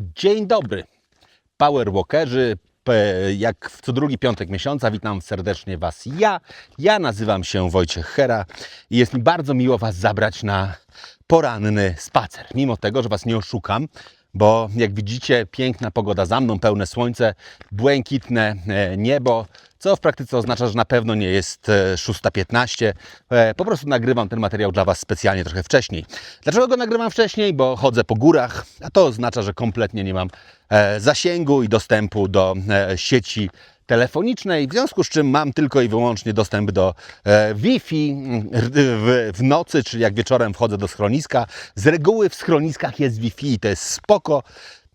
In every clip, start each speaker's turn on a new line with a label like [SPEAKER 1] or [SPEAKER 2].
[SPEAKER 1] Dzień dobry, Powerwalkerzy. Jak w co drugi piątek miesiąca witam serdecznie Was ja. Ja nazywam się Wojciech Hera i jest mi bardzo miło Was zabrać na poranny spacer. Mimo tego, że Was nie oszukam, bo jak widzicie, piękna pogoda za mną, pełne słońce, błękitne e, niebo, co w praktyce oznacza, że na pewno nie jest e, 6.15. E, Po prostu nagrywam ten materiał dla Was specjalnie trochę wcześniej. Dlaczego go nagrywam wcześniej? Bo chodzę po górach, a to oznacza, że kompletnie nie mam e, zasięgu i dostępu do e, sieci telefonicznej, w związku z czym mam tylko i wyłącznie dostęp do e, Wi-Fi mm, w, w nocy, czyli jak wieczorem wchodzę do schroniska. Z reguły w schroniskach jest Wi-Fi i to jest spoko.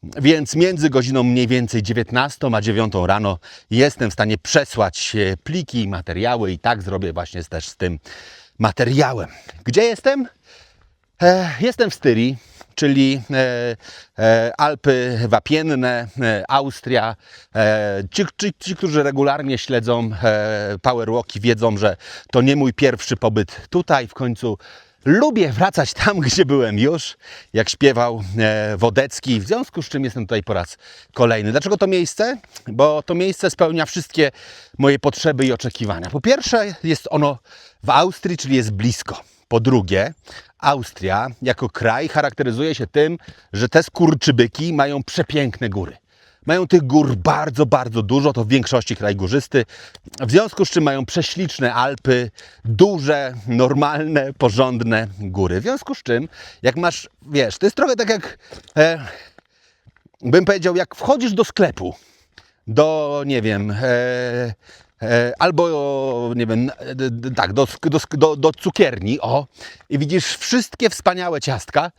[SPEAKER 1] Więc między godziną mniej więcej 19 a 9 rano jestem w stanie przesłać e, pliki, i materiały i tak zrobię właśnie też z tym materiałem. Gdzie jestem? E, Jestem w Styrii, czyli e, e, Alpy Wapienne, e, Austria. Ci, ci, ci, którzy regularnie śledzą Powerwalki wiedzą, że to nie mój pierwszy pobyt tutaj. W końcu lubię wracać tam, gdzie byłem już, jak śpiewał e, Wodecki, w związku z czym jestem tutaj po raz kolejny. Dlaczego to miejsce? Bo to miejsce spełnia wszystkie moje potrzeby i oczekiwania. Po pierwsze jest ono w Austrii, czyli jest blisko. Po drugie, Austria jako kraj charakteryzuje się tym, że te skurczybyki mają przepiękne góry. Mają tych gór bardzo, bardzo dużo, to w większości kraj górzysty. W związku z czym mają prześliczne Alpy, duże, normalne, porządne góry. W związku z czym, jak masz, wiesz, to jest trochę tak jak, e, bym powiedział, jak wchodzisz do sklepu, do, nie wiem, e, albo, nie wiem, e, tak, do, do, do, cukierni, o, i widzisz wszystkie wspaniałe ciastka,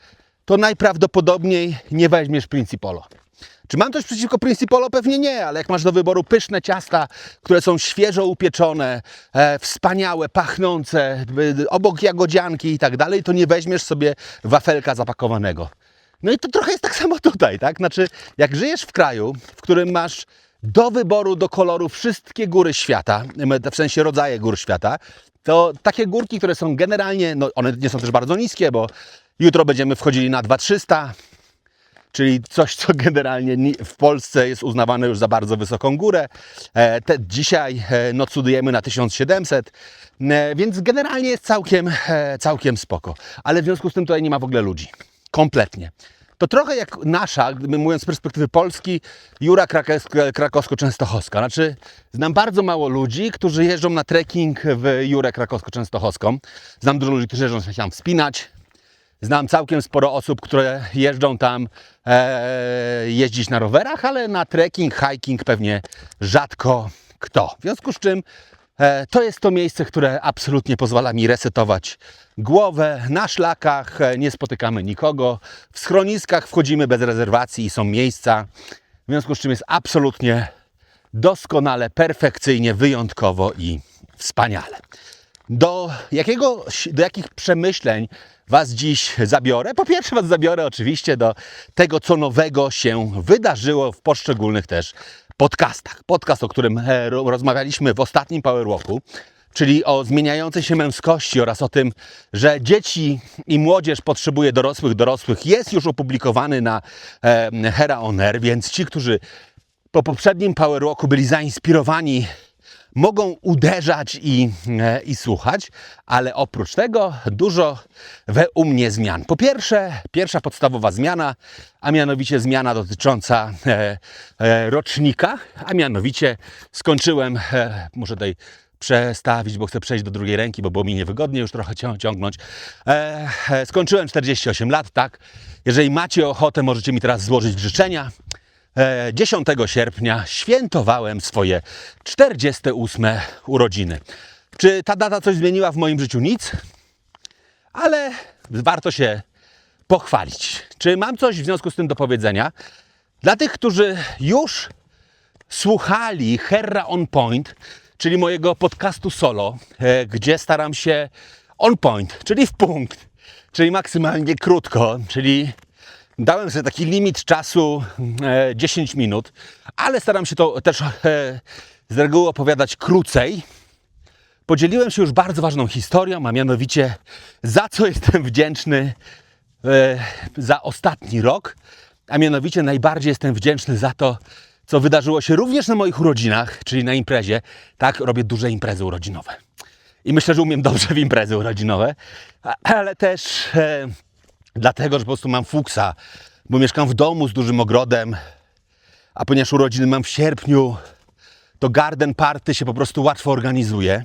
[SPEAKER 1] to najprawdopodobniej nie weźmiesz Principolo. Czy mam coś przeciwko Principolo? Pewnie nie, ale jak masz do wyboru pyszne ciasta, które są świeżo upieczone, e, wspaniałe, pachnące, y, obok jagodzianki i tak dalej, to nie weźmiesz sobie wafelka zapakowanego. No i to trochę jest tak samo tutaj, tak? Znaczy, jak żyjesz w kraju, w którym masz do wyboru, do koloru wszystkie góry świata, w sensie rodzaje gór świata, to takie górki, które są generalnie, no one nie są też bardzo niskie, bo jutro będziemy wchodzili na 2300, czyli coś, co generalnie ni- w Polsce jest uznawane już za bardzo wysoką górę. E, Te, dzisiaj e, no, cudujemy na 1700, e, więc generalnie jest całkiem, całkiem spoko. Ale w związku z tym tutaj nie ma w ogóle ludzi. Kompletnie. To trochę jak nasza, mówiąc z perspektywy Polski, Jura Krakowsko- Krakowsko-Częstochowska. Znaczy, znam bardzo mało ludzi, którzy jeżdżą na trekking w Jurę Krakowsko-Częstochowską. Znam dużo ludzi, którzy jeżdżą się tam wspinać. Znam całkiem sporo osób, które jeżdżą tam e, jeździć na rowerach, ale na trekking, hiking pewnie rzadko kto. W związku z czym to jest to miejsce, które absolutnie pozwala mi resetować głowę. Na szlakach e, nie spotykamy nikogo. W schroniskach wchodzimy bez rezerwacji i są miejsca. W związku z czym jest absolutnie doskonale, perfekcyjnie, wyjątkowo i wspaniale. Do, jakiego, do jakich przemyśleń Was dziś zabiorę? Po pierwsze, Was zabiorę oczywiście do tego, co nowego się wydarzyło w poszczególnych też podcastach. Podcast, o którym e, ro- rozmawialiśmy w ostatnim Powerwalku, czyli o zmieniającej się męskości oraz o tym, że dzieci i młodzież potrzebuje dorosłych dorosłych, jest już opublikowany na Hera On Air, więc ci, którzy po poprzednim Powerwalku byli zainspirowani mogą uderzać i, e, i słuchać, ale oprócz tego dużo we u mnie zmian. Po pierwsze, pierwsza podstawowa zmiana, a mianowicie zmiana dotycząca e, e, rocznika, a mianowicie skończyłem, e, muszę tutaj przestawić, bo chcę przejść do drugiej ręki, bo było mi niewygodnie już trochę cią- ciągnąć. E, e, skończyłem 48 lat, tak? Jeżeli macie ochotę, możecie mi teraz złożyć życzenia. E, 10 sierpnia świętowałem swoje 48 urodziny. Czy ta data coś zmieniła w moim życiu? Nic, ale warto się pochwalić. Czy mam coś w związku z tym do powiedzenia? Dla tych, którzy już słuchali Herra On Point, czyli mojego podcastu solo, e, gdzie staram się on point, czyli w punkt, czyli maksymalnie krótko, czyli dałem sobie taki limit czasu e, 10 minut, ale staram się to też e, z reguły opowiadać krócej. Podzieliłem się już bardzo ważną historią, a mianowicie za co jestem wdzięczny e, za ostatni rok. a mianowicie najbardziej jestem wdzięczny za to, co wydarzyło się również na moich urodzinach, czyli na imprezie. Tak, robię duże imprezy urodzinowe. I myślę, że umiem dobrze w imprezy urodzinowe, ale też e, dlatego, że po prostu mam fuksa, bo mieszkam w domu z dużym ogrodem, a ponieważ urodziny mam w sierpniu, to garden party się po prostu łatwo organizuje.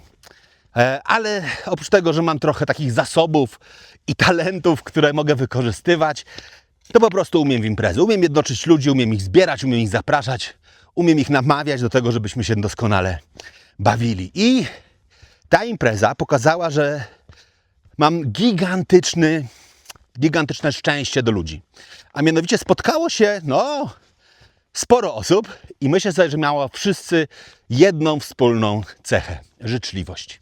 [SPEAKER 1] E, Ale oprócz tego, że mam trochę takich zasobów i talentów, które mogę wykorzystywać, to po prostu umiem w imprezy. Umiem jednoczyć ludzi, umiem ich zbierać, umiem ich zapraszać, umiem ich namawiać do tego, żebyśmy się doskonale bawili. I ta impreza pokazała, że mam gigantyczny, gigantyczne szczęście do ludzi. A mianowicie spotkało się, no, sporo osób i myślę sobie, że miało wszyscy jedną wspólną cechę życzliwość.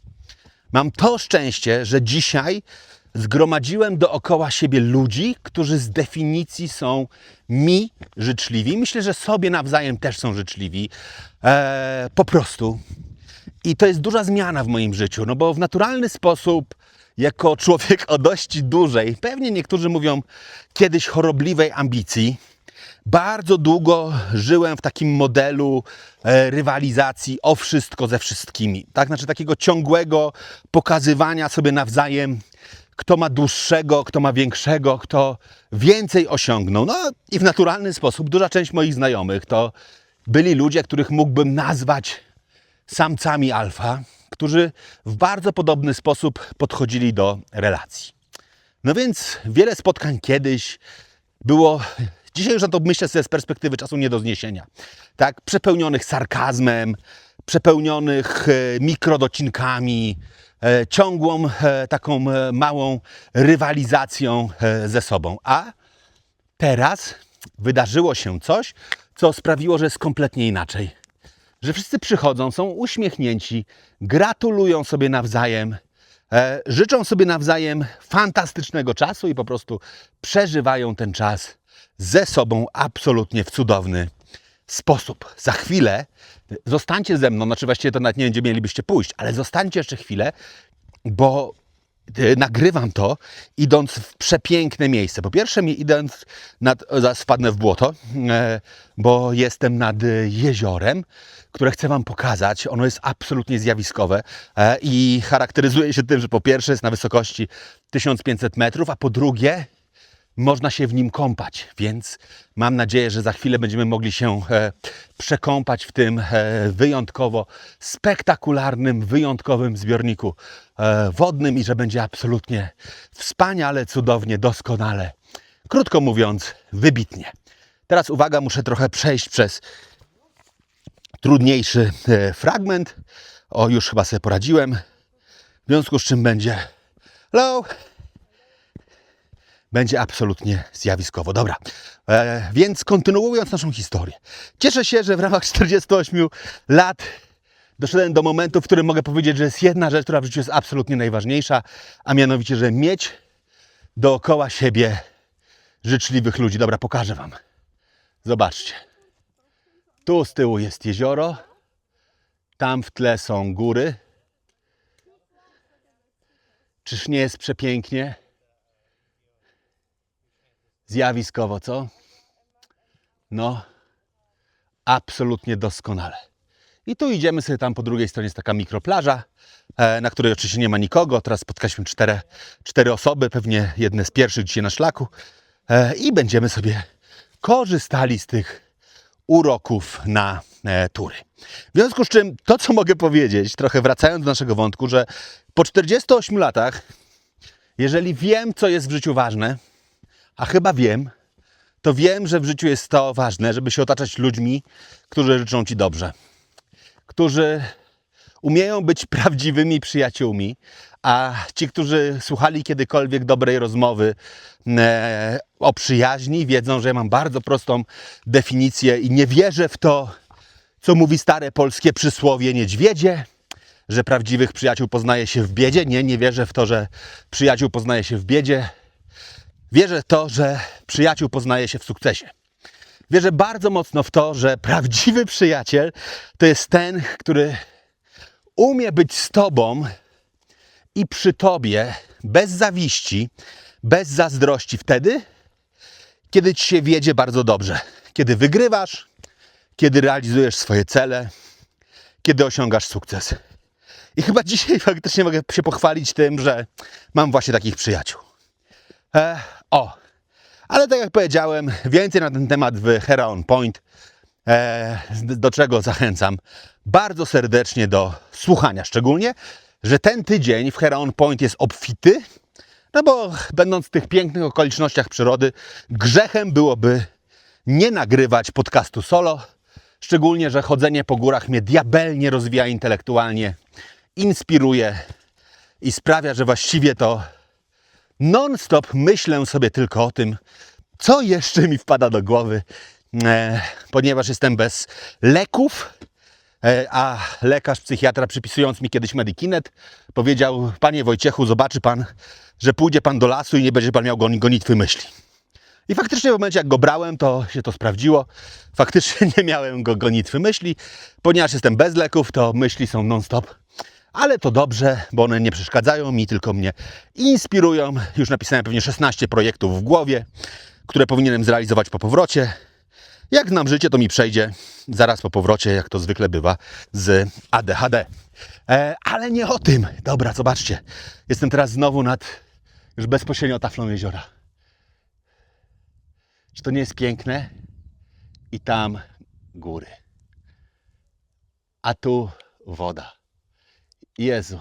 [SPEAKER 1] Mam to szczęście, że dzisiaj zgromadziłem dookoła siebie ludzi, którzy z definicji są mi życzliwi. Myślę, że sobie nawzajem też są życzliwi. Eee, po prostu. I to jest duża zmiana w moim życiu, no bo w naturalny sposób, jako człowiek o dość dużej, pewnie niektórzy mówią kiedyś chorobliwej ambicji, bardzo długo żyłem w takim modelu e, rywalizacji o wszystko ze wszystkimi. Tak, znaczy takiego ciągłego pokazywania sobie nawzajem, kto ma dłuższego, kto ma większego, kto więcej osiągnął. No i w naturalny sposób duża część moich znajomych to byli ludzie, których mógłbym nazwać samcami alfa, którzy w bardzo podobny sposób podchodzili do relacji. No więc wiele spotkań kiedyś było, dzisiaj już na to myślę sobie z perspektywy czasu nie do zniesienia, tak, przepełnionych sarkazmem, przepełnionych e, mikrodocinkami, e, ciągłą e, taką małą rywalizacją ze sobą. A teraz wydarzyło się coś, co sprawiło, że jest kompletnie inaczej że wszyscy przychodzą, są uśmiechnięci, gratulują sobie nawzajem, e, życzą sobie nawzajem fantastycznego czasu i po prostu przeżywają ten czas ze sobą absolutnie w cudowny sposób. Za chwilę zostańcie ze mną, znaczy właściwie to nawet nie wiem, gdzie mielibyście pójść, ale zostańcie jeszcze chwilę, bo nagrywam to idąc w przepiękne miejsce. Po pierwsze, mi idąc nad, wpadnę w błoto, e, bo jestem nad jeziorem, które chcę Wam pokazać. Ono jest absolutnie zjawiskowe e, i charakteryzuje się tym, że po pierwsze jest na wysokości 1500 metrów, a po drugie można się w nim kąpać, więc mam nadzieję, że za chwilę będziemy mogli się e, przekąpać w tym e, wyjątkowo spektakularnym, wyjątkowym zbiorniku e, wodnym i że będzie absolutnie wspaniale, cudownie, doskonale. Krótko mówiąc, wybitnie. Teraz uwaga, muszę trochę przejść przez trudniejszy e, fragment. O, już chyba sobie poradziłem. W związku z czym będzie. Hello! Będzie absolutnie zjawiskowo. Dobra, e, więc kontynuując naszą historię. Cieszę się, że w ramach 48 lat doszedłem do momentu, w którym mogę powiedzieć, że jest jedna rzecz, która w życiu jest absolutnie najważniejsza, a mianowicie, że mieć dookoła siebie życzliwych ludzi. Dobra, pokażę Wam. Zobaczcie. Tu z tyłu jest jezioro, tam w tle są góry. Czyż nie jest przepięknie? Zjawiskowo, co? No, absolutnie doskonale. I tu idziemy sobie tam po drugiej stronie jest taka mikroplaża, e, na której oczywiście nie ma nikogo. Teraz spotkaliśmy cztery, cztery osoby, pewnie jedne z pierwszych dzisiaj na szlaku. E, I będziemy sobie korzystali z tych uroków na e, tury. W związku z czym to, co mogę powiedzieć, trochę wracając do naszego wątku, że po 48 latach, jeżeli wiem, co jest w życiu ważne, a chyba wiem, to wiem, że w życiu jest to ważne, żeby się otaczać ludźmi, którzy życzą Ci dobrze, którzy umieją być prawdziwymi przyjaciółmi, a ci, którzy słuchali kiedykolwiek dobrej rozmowy e, o przyjaźni, wiedzą, że ja mam bardzo prostą definicję i nie wierzę w to, co mówi stare polskie przysłowie niedźwiedzie, że prawdziwych przyjaciół poznaje się w biedzie. Nie, nie wierzę w to, że przyjaciół poznaje się w biedzie. Wierzę w to, że przyjaciół poznaje się w sukcesie. Wierzę bardzo mocno w to, że prawdziwy przyjaciel to jest ten, który umie być z tobą i przy tobie bez zawiści, bez zazdrości wtedy, kiedy ci się wiedzie bardzo dobrze. Kiedy wygrywasz, kiedy realizujesz swoje cele, kiedy osiągasz sukces. I chyba dzisiaj faktycznie mogę się pochwalić tym, że mam właśnie takich przyjaciół. E, o, ale tak jak powiedziałem, więcej na ten temat w Hera on Point, e, do czego zachęcam bardzo serdecznie do słuchania. Szczególnie, że ten tydzień w Hera on Point jest obfity, no bo będąc w tych pięknych okolicznościach przyrody, grzechem byłoby nie nagrywać podcastu solo. Szczególnie, że chodzenie po górach mnie diabelnie rozwija intelektualnie, inspiruje i sprawia, że właściwie to non-stop myślę sobie tylko o tym, co jeszcze mi wpada do głowy, e, ponieważ jestem bez leków, e, a lekarz, psychiatra przypisując mi kiedyś Medikinet powiedział, panie Wojciechu, zobaczy pan, że pójdzie pan do lasu i nie będzie pan miał goni- gonitwy myśli. I faktycznie w momencie, jak go brałem, to się to sprawdziło. Faktycznie nie miałem go gonitwy myśli. Ponieważ jestem bez leków, to myśli są non-stop. Ale to dobrze, bo one nie przeszkadzają mi, tylko mnie inspirują. Już napisałem pewnie 16 projektów w głowie, które powinienem zrealizować po powrocie. Jak nam życie, to mi przejdzie zaraz po powrocie, jak to zwykle bywa z ADHD. E, ale nie o tym. Dobra, zobaczcie. Jestem teraz znowu nad już bezpośrednio taflą jeziora. Czy to nie jest piękne? I tam góry. A tu woda. Jezu.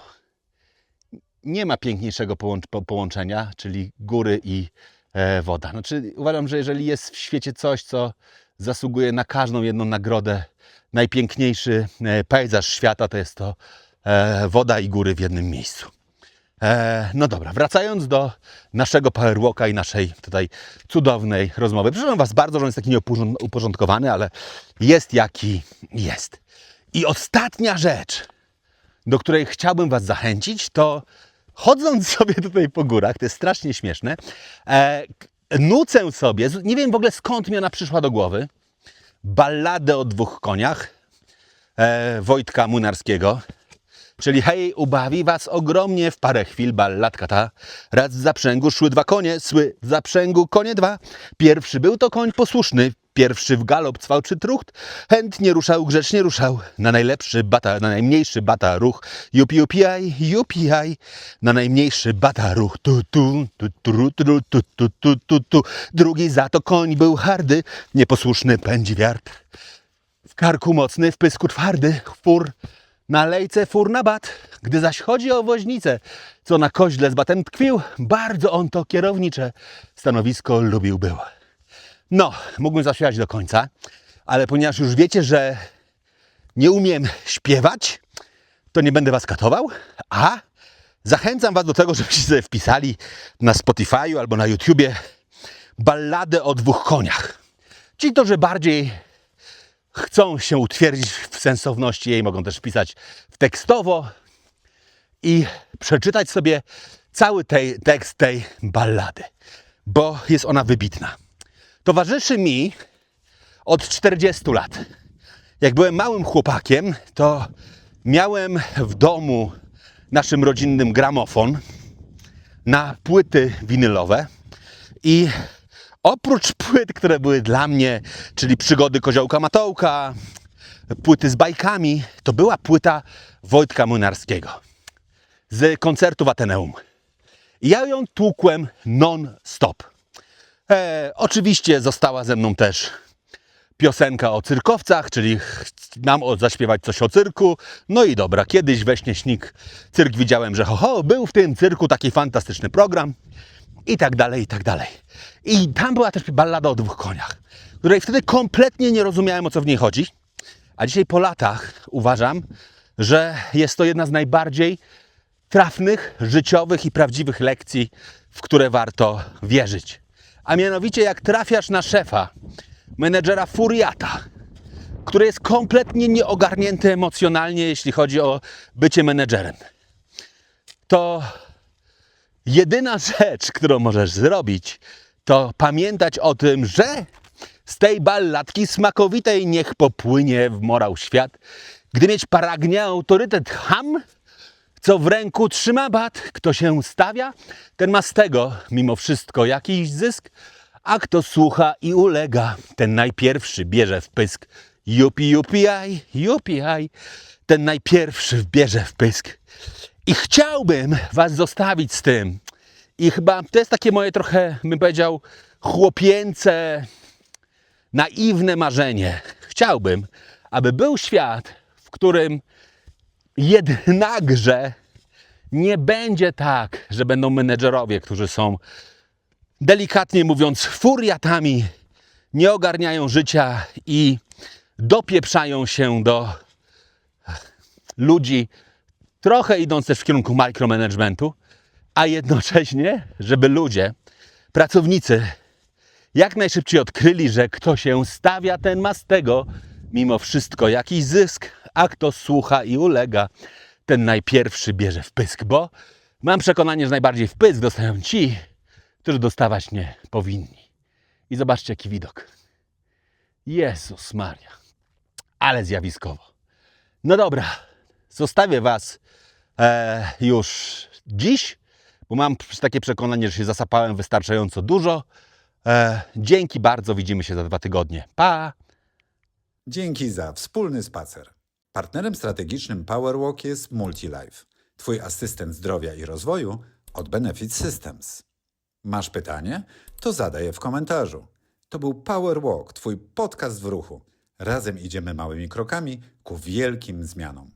[SPEAKER 1] Nie ma piękniejszego połącz- po- połączenia, czyli góry i e, woda. Znaczy, uważam, że jeżeli jest w świecie coś, co zasługuje na każdą jedną nagrodę, najpiękniejszy e, pejzaż świata, to jest to e, woda i góry w jednym miejscu. E, no dobra, wracając do naszego powerwalka i naszej tutaj cudownej rozmowy. Przepraszam Was bardzo, że on jest taki nieuporządkowany, ale jest jaki jest. I ostatnia rzecz, do której chciałbym Was zachęcić, to chodząc sobie tutaj po górach, to jest strasznie śmieszne, e, nucę sobie, z- nie wiem w ogóle skąd mi ona przyszła do głowy, balladę o dwóch koniach e, Wojtka Munarskiego. Czyli hej, ubawi was ogromnie w parę chwil balladka ta. Raz w zaprzęgu szły dwa konie, sły w zaprzęgu konie dwa. Pierwszy był to koń posłuszny, pierwszy w galop cwał czy trucht, chętnie ruszał, grzecznie ruszał, na najlepszy bata, na najmniejszy bata ruch, jupi upiaj, jupiaj, na najmniejszy bata ruch, tu tu, tu tu, tu tu, tu tu, tu tu, drugi za to koń był hardy, nieposłuszny pędziwiart, w karku mocny, w pysku twardy, chwór, na lejce fur na bat, gdy zaś chodzi o woźnicę, co na koźle z batem tkwił, bardzo on to kierownicze stanowisko lubił było. No, mógłbym zaśpiewać do końca, ale ponieważ już wiecie, że nie umiem śpiewać, to nie będę was katował, a zachęcam was do tego, żebyście sobie wpisali na Spotify'u albo na YouTubie balladę o dwóch koniach. To, że bardziej chcą się utwierdzić w sensowności jej, mogą też wpisać w tekstowo i przeczytać sobie cały tej, tekst tej ballady, bo jest ona wybitna. Towarzyszy mi od 40 lat. Jak byłem małym chłopakiem, to miałem w domu naszym rodzinnym gramofon na płyty winylowe i oprócz płyt, które były dla mnie, czyli przygody Koziołka Matołka, płyty z bajkami, to była płyta Wojtka Młynarskiego z koncertu w Ateneum. I ja ją tłukłem non-stop. E, oczywiście została ze mną też piosenka o cyrkowcach, czyli mam zaśpiewać coś o cyrku. No i dobra, kiedyś we śnie śnik cyrk widziałem, że ho, ho, był w tym cyrku taki fantastyczny program i tak dalej, i tak dalej. I tam była też ballada o dwóch koniach, której wtedy kompletnie nie rozumiałem, o co w niej chodzi. A dzisiaj po latach uważam, że jest to jedna z najbardziej trafnych, życiowych i prawdziwych lekcji, w które warto wierzyć. A mianowicie, jak trafiasz na szefa, menedżera furiata, który jest kompletnie nieogarnięty emocjonalnie, jeśli chodzi o bycie menedżerem, to jedyna rzecz, którą możesz zrobić, to pamiętać o tym, że z tej balladki smakowitej niech popłynie w morał świat, gdy mieć paragnia autorytet ham, co w ręku trzyma bat, kto się stawia, ten ma z tego mimo wszystko jakiś zysk, A kto słucha i ulega, ten najpierwszy bierze w pysk. Jupi, jupi, aj, jupi, aj. Ten najpierwszy bierze w pysk. I chciałbym was zostawić z tym. I chyba to jest takie moje trochę, bym powiedział, chłopięce, naiwne marzenie. Chciałbym, aby był świat, w którym jednakże nie będzie tak, że będą menedżerowie, którzy są delikatnie mówiąc furiatami, nie ogarniają życia i dopieprzają się do ludzi, trochę idąc też w kierunku micromanagementu, a jednocześnie, żeby ludzie, pracownicy, jak najszybciej odkryli, że kto się stawia, ten ma z tego mimo wszystko jakiś zysk, a kto słucha i ulega, ten najpierwszy bierze w pysk, bo mam przekonanie, że najbardziej w pysk dostają ci, którzy dostawać nie powinni. I zobaczcie, jaki widok. Jezus Maria. Ale zjawiskowo. No dobra, zostawię Was e, już dziś, bo mam takie przekonanie, że się zasapałem wystarczająco dużo. E, dzięki bardzo, widzimy się za dwa tygodnie. Pa!
[SPEAKER 2] Dzięki za wspólny spacer. Partnerem strategicznym PowerWalk jest MultiLife, Twój asystent zdrowia i rozwoju od Benefit Systems. Masz pytanie? To zadaj je w komentarzu. To był PowerWalk, Twój podcast w ruchu. Razem idziemy małymi krokami ku wielkim zmianom.